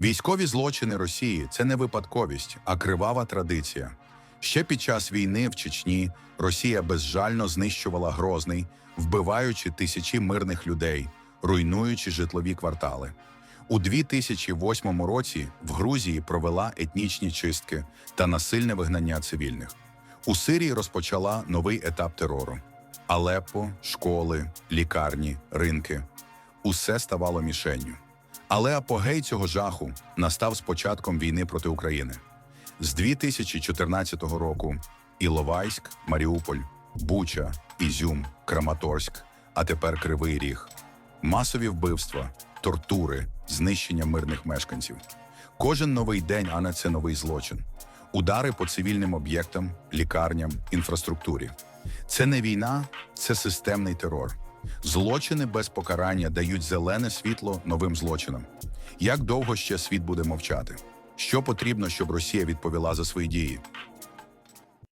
Військові злочини Росії це не випадковість, а кривава традиція. Ще під час війни в Чечні Росія безжально знищувала Грозний, вбиваючи тисячі мирних людей, руйнуючи житлові квартали. У 2008 році в Грузії провела етнічні чистки та насильне вигнання цивільних. У Сирії розпочала новий етап терору. Алеппо, школи, лікарні, ринки усе ставало мішенню. Але апогей цього жаху настав з початком війни проти України. З 2014 року Іловайськ, Маріуполь, Буча, Ізюм, Краматорськ, а тепер Кривий Ріг. Масові вбивства, тортури, знищення мирних мешканців. Кожен новий день, а не це новий злочин. Удари по цивільним об'єктам, лікарням, інфраструктурі. Це не війна, це системний терор. Злочини без покарання дають зелене світло новим злочинам. Як довго ще світ буде мовчати? Що потрібно, щоб Росія відповіла за свої дії?